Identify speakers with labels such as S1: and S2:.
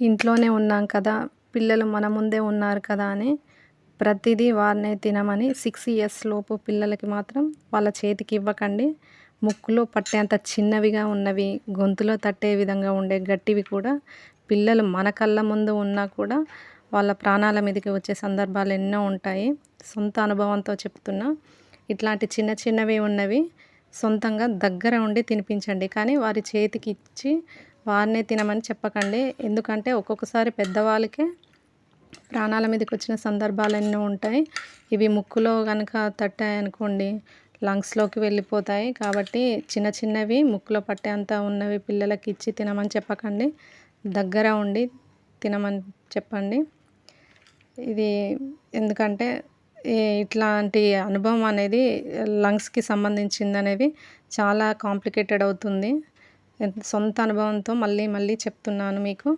S1: ఇంట్లోనే ఉన్నాం కదా పిల్లలు మన ముందే ఉన్నారు కదా అని ప్రతిదీ వారినే తినమని సిక్స్ ఇయర్స్ లోపు పిల్లలకి మాత్రం వాళ్ళ చేతికి ఇవ్వకండి. ముక్కులో పట్టేంత చిన్నవిగా ఉన్నవి గొంతులో తట్టే విధంగా ఉండే గట్టివి కూడా పిల్లలు మన కళ్ళ ముందు ఉన్నా కూడా వాళ్ళ ప్రాణాల మీదకి వచ్చే సందర్భాలు ఎన్నో ఉంటాయి. సొంత అనుభవంతో చెప్తున్నా ఇట్లాంటి చిన్న చిన్నవి ఉన్నవి సొంతంగా దగ్గర ఉండి తినిపించండి. కానీ వారి చేతికి ఇచ్చి వారినే తినమని చెప్పకండి. ఎందుకంటే ఒక్కొక్కసారి పెద్దవాళ్ళకే ప్రాణాల మీదకి వచ్చిన సందర్భాలు ఎన్నో ఉంటాయి. ఇవి ముక్కులో కనుక తట్టాయనుకోండి లంగ్స్లోకి వెళ్ళిపోతాయి. కాబట్టి చిన్న చిన్నవి ముక్కులో పట్టేంత ఉన్నవి పిల్లలకి ఇచ్చి తినమని చెప్పకండి. దగ్గర ఉండి తినమని చెప్పండి. ఇది ఎందుకంటే ఇట్లాంటి అనుభవం అనేది లంగ్స్కి సంబంధించింది అనేది చాలా కాంప్లికేటెడ్ అవుతుంది. సొంత అనుభవంతో మళ్ళీ మళ్ళీ చెప్తున్నాను మీకు.